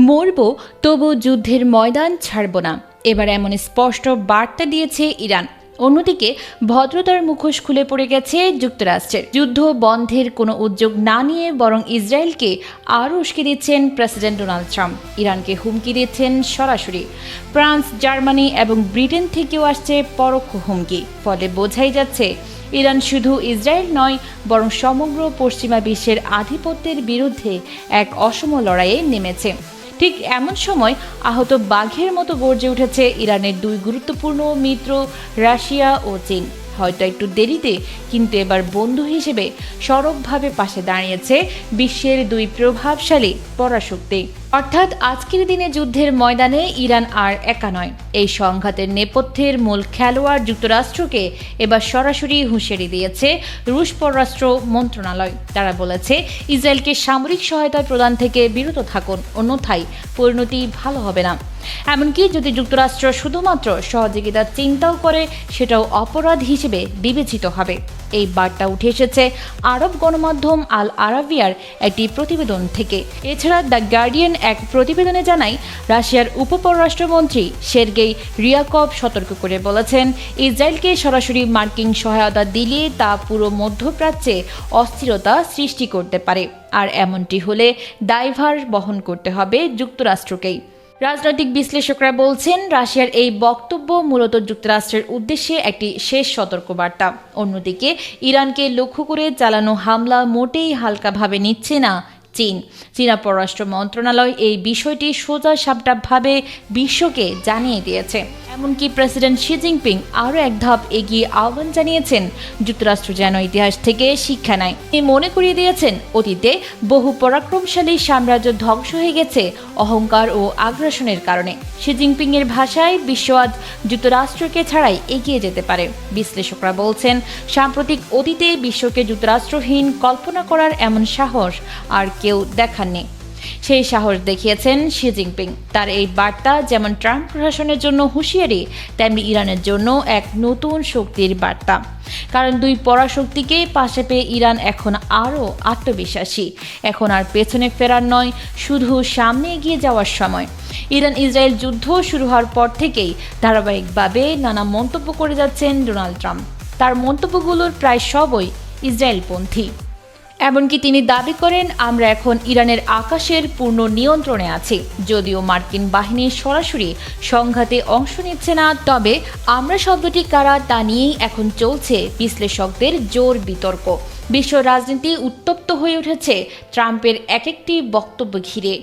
মরব, তবু যুদ্ধের ময়দান ছাড়ব না। এবার এমন স্পষ্ট বার্তা দিয়েছে ইরান। অন্যদিকে, ভদ্রতার মুখোশ খুলে পড়ে গেছে যুক্তরাষ্ট্রের। যুদ্ধ বন্ধের কোনো উদ্যোগ না নিয়ে বরং ইসরায়েলকে আরও উস্কে দিচ্ছেন প্রেসিডেন্ট ডোনাল্ড ট্রাম্প। ইরানকে হুমকি দিচ্ছেন সরাসরি। ফ্রান্স, জার্মানি এবং ব্রিটেন থেকেও আসছে পরোক্ষ হুমকি। ফলে বোঝাই যাচ্ছে, ইরান শুধু ইসরায়েল নয়, বরং সমগ্র পশ্চিমা বিশ্বের আধিপত্যের বিরুদ্ধে এক অসম লড়াইয়ে নেমেছে। ঠিক এমন সময় আহত বাঘের মতো গর্জে উঠেছে ইরানের দুই গুরুত্বপূর্ণ মিত্র, রাশিয়া ও চীন। হয়তো একটু দেরিতে, কিন্তু এবার বন্ধু হিসেবে সরবভাবে পাশে দাঁড়িয়েছে বিশ্বের দুই প্রভাবশালী পরাশক্তি। অর্থাৎ আজকের দিনে যুদ্ধের ময়দানে ইরান আর একা নয়। এই সংঘাতের নেপথ্যের মূল খেলোয়াড় যুক্তরাষ্ট্রকে এবার সরাসরি হুঁশিয়ারি দিয়েছে রুশ পররাষ্ট্র মন্ত্রণালয়। তারা বলেছে, ইসরায়েলকে সামরিক সহায়তা প্রদান থেকে বিরত থাকুন, অন্যথায় পরিণতি ভালো হবে না। এমনকি যদি যুক্তরাষ্ট্র শুধুমাত্র সহযোগিতার চিন্তাও করে, সেটাও অপরাধ হিসেবে বিবেচিত হবে। এই বার্তা উঠে এসেছে আরব গণমাধ্যম আল আরাবিয়ার একটি প্রতিবেদন থেকে। এছাড়া দ্য গার্ডিয়ান এক প্রতিবেদনে জানায়, রাশিয়ার উপপররাষ্ট্রমন্ত্রী সের্গেই রিয়াকব সতর্ক করে বলেছেন, ইসরায়েলকে সরাসরি মার্কিন সহায়তা দিলে তা পুরো মধ্যপ্রাচ্যে অস্থিরতা সৃষ্টি করতে পারে। আর এমনটি হলে দায়ভার বহন করতে হবে যুক্তরাষ্ট্রকেই। রাজনৈতিক বিশ্লেষকরা বলছেন, রাশিয়ার এই বক্তব্য মূলত যুক্তরাষ্ট্রের উদ্দেশ্যে একটি শেষ সতর্কবার্তা। অন্যদিকে, ইরানকে লক্ষ্য করে চালানো হামলা মোটেই হালকাভাবে নিচ্ছে না চীন। চীনা পররাষ্ট্র মন্ত্রণালয় এই বিষয়টি সোজা সাপটাপভাবে বিশ্বকে জানিয়ে দিয়েছে। এমনকি প্রেসিডেন্ট শি জিনপিং আরও এক ধাপ এগিয়ে আহ্বান জানিয়েছেন। যুক্তরাষ্ট্র যেন ইতিহাস থেকে শিক্ষা নেয়। তিনি মনে করিয়ে দিয়েছেন, অতীতে বহু পরাক্রমশালী সাম্রাজ্য ধ্বংস হয়ে গেছে অহংকার ও আগ্রাসনের কারণে। শি জিনপিং এর ভাষায় বিশ্ব আজ যুক্তরাষ্ট্রকে ছাড়াই এগিয়ে যেতে পারে। বিশ্লেষকরা বলছেন, সাম্প্রতিক অতীতে বিশ্বকে যুক্তরাষ্ট্রহীন কল্পনা করার এমন সাহস আর কেউ দেখাননি। সেই সাহস দেখিয়েছেন শি জিনপিং। তার এই বার্তা যেমন ট্রাম্প প্রশাসনের জন্য হুঁশিয়ারি, তেমনি ইরানের জন্য এক নতুন শক্তির বার্তা। কারণ দুই পরাশক্তিকে পাশে পেয়ে ইরান এখন আরও আত্মবিশ্বাসী। এখন আর পেছনে ফেরার নয়, শুধু সামনে এগিয়ে যাওয়ার সময়। ইরান ইসরায়েল যুদ্ধ শুরু হওয়ার পর থেকেই ধারাবাহিকভাবে নানা মন্তব্য করে যাচ্ছেন ডোনাল্ড ট্রাম্প। তার মন্তব্যগুলোর প্রায় সবই ইসরায়েলপন্থী। এমনকি তিনি দাবি করেন, আমরা এখন ইরানের আকাশের পূর্ণ নিয়ন্ত্রণে আছি। যদিও মার্কিন বাহিনী সরাসরি সংঘাতে অংশ নিচ্ছে না, তবে আমরা শব্দটি কারা তা নিয়েই এখন চলছে বিশ্লেষকদের জোর বিতর্ক। বিশ্ব রাজনীতি উত্তপ্ত হয়ে উঠেছে ট্রাম্পের এক একটি বক্তব্য ঘিরে।